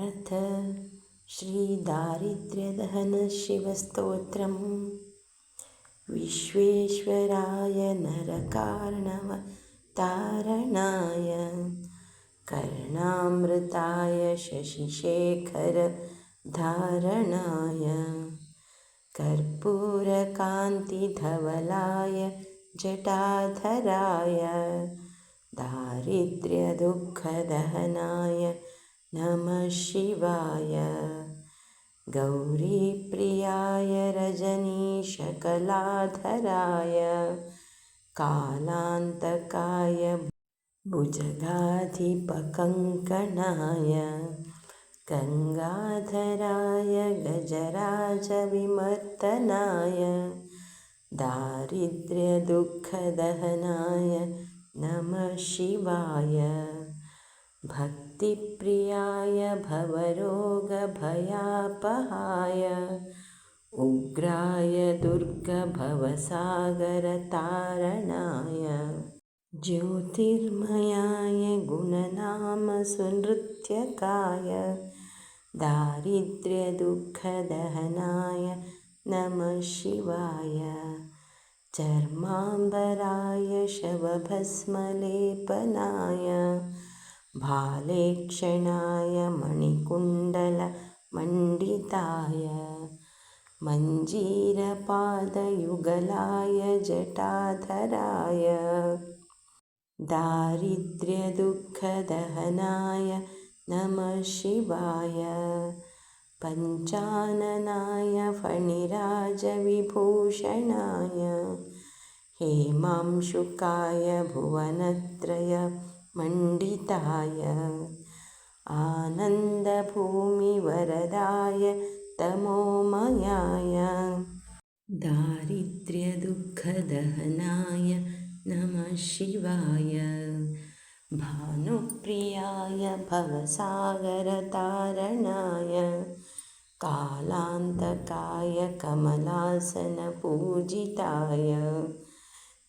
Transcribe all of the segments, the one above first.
अथ श्रीदारिद्र्यदहनशिवस्तोत्रम्। विश्वेश्वराय नरकार्णवतारणाय कर्णामृताय शशिशेखरधारणाय कर्पूरकान्तिधवलाय जटाधराय दारिद्र्यदुःखदहनाय नमः शिवाय। गौरीप्रियाय रजनीशकलाधराय। कालान्तकाय भुजगाधिपकङ्कणाय। गङ्गाधराय गजराजविमर्दनाय। दारिद्र्यदुःखदहनाय नमः शिवाय भक्तिप्रियाय भवरोगभयापहाय। उग्राय दुर्गभवसागरतारणाय। ज्योतिर्मयाय गुणनामसुनृत्यकाय। दारिद्र्यदुःखदहनाय नमः शिवाय। चर्माम्बराय शवभस्मलेपनाय भालेक्षणाय मणिकुण्डलमण्डिताय मञ्जीरपादयुगलाय जटाधराय दारिद्र्यदुःखदहनाय नमः शिवाय पञ्चाननाय फणिराजविभूषणाय हेमांशुकाय भुवनत्रय मण्डिताय आनन्दभूमिवरदाय तमोमयाय। दारिद्र्यदुःखदहनाय नमः शिवाय। भानुप्रियाय भवसागरतारणाय कालान्तकाय कमलासनपूजिताय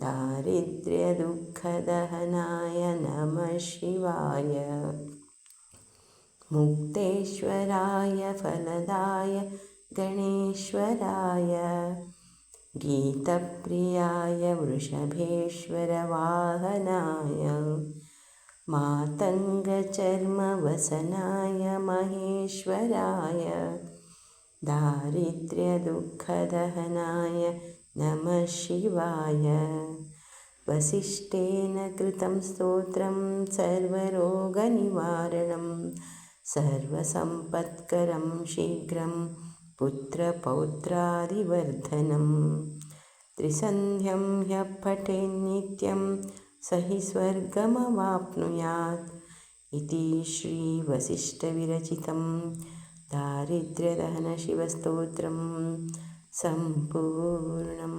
दारिद्र्यदुःखदहनाय नमः शिवाय। मुक्तेश्वराय फलदाय गणेश्वराय। गीतप्रियाय वृषभेश्वरवाहनाय। मातङ्गचर्मवसनाय महेश्वराय। दारिद्र्यदुःखदहनाय नमः शिवाय। वसिष्ठेन कृतं स्तोत्रं सर्वरोगनिवारणं सर्वसम्पत्करं शीघ्रं पुत्रपौत्रादिवर्धनं। त्रिसन्ध्यं ह्यः पठेन्नित्यं स हि स्वर्गमवाप्नुयात्। इति श्रीवसिष्ठविरचितं दारिद्र्यदहनशिवस्तोत्रं సంపూర్ణం.